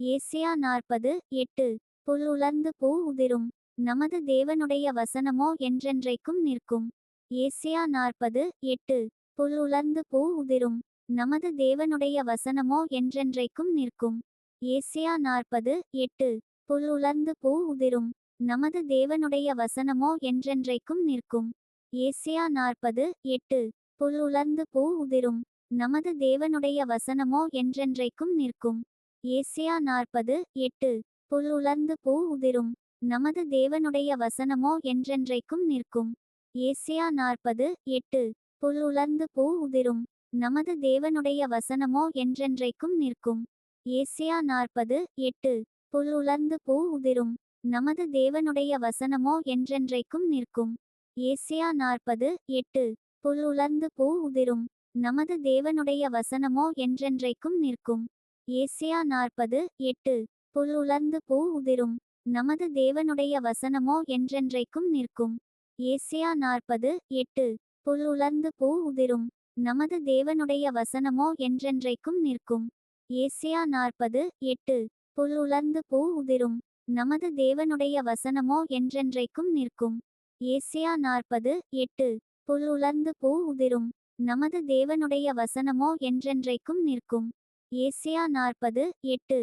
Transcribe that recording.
Asia நாற்பது எட்டு. புல் உலர்ந்து பூ உதிரும். நமது தேவனுடைய வசனமோ என்றென்றைக்கும் நிற்கும். ஏசியா நாற்பது எட்டு. புல் உலர்ந்து பூ உதிரும். நமது தேவனுடைய வசனமோ என்றென்றைக்கும் நிற்கும். ஏசியா நாற்பது எட்டு. புல் உலர்ந்து பூ உதிரும். நமது தேவனுடைய வசனமோ என்றென்றைக்கும் நிற்கும். ஏசியா நாற்பது எட்டு. புல் உலர்ந்து பூ உதிரும். நமது தேவனுடைய வசனமோ என்றென்றைக்கும் நிற்கும். ஏசியா நாற்பது எட்டு. புல் உலர்ந்து பூ உதிரும். நமது தேவனுடைய வசனமோ என்றென்றைக்கும் நிற்கும். ஏசியா நாற்பது எட்டு. புல் உலர்ந்து பூ உதிரும். நமது தேவனுடைய வசனமோ என்றென்றைக்கும் நிற்கும். ஏசியா நாற்பது எட்டு. புல் உலர்ந்து பூ உதிரும். நமது தேவனுடைய வசனமோ என்றென்றைக்கும் நிற்கும். ஏசியா நாற்பது எட்டு. புல் உலர்ந்து பூ உதிரும். நமது தேவனுடைய வசனமோ என்றென்றைக்கும் நிற்கும். ஏசியா நாற்பது எட்டு. புல் உலர்ந்து பூ உதிரும். நமது தேவனுடைய வசனமோ என்றென்றைக்கும் நிற்கும். ஏசியா நாற்பது எட்டு. புல் உலர்ந்து பூ உதிரும். நமது தேவனுடைய வசனமோ என்றென்றைக்கும் நிற்கும். ஏசியா நாற்பது எட்டு. புல் உலர்ந்து பூ உதிரும். நமது தேவனுடைய வசனமோ என்றென்றைக்கும் நிற்கும். ஏசியா நாற்பது எட்டு. புல் உலர்ந்து பூ உதிரும். நமது தேவனுடைய வசனமோ என்றென்றைக்கும் நிற்கும். ஏசியா நாற்பது எட்டு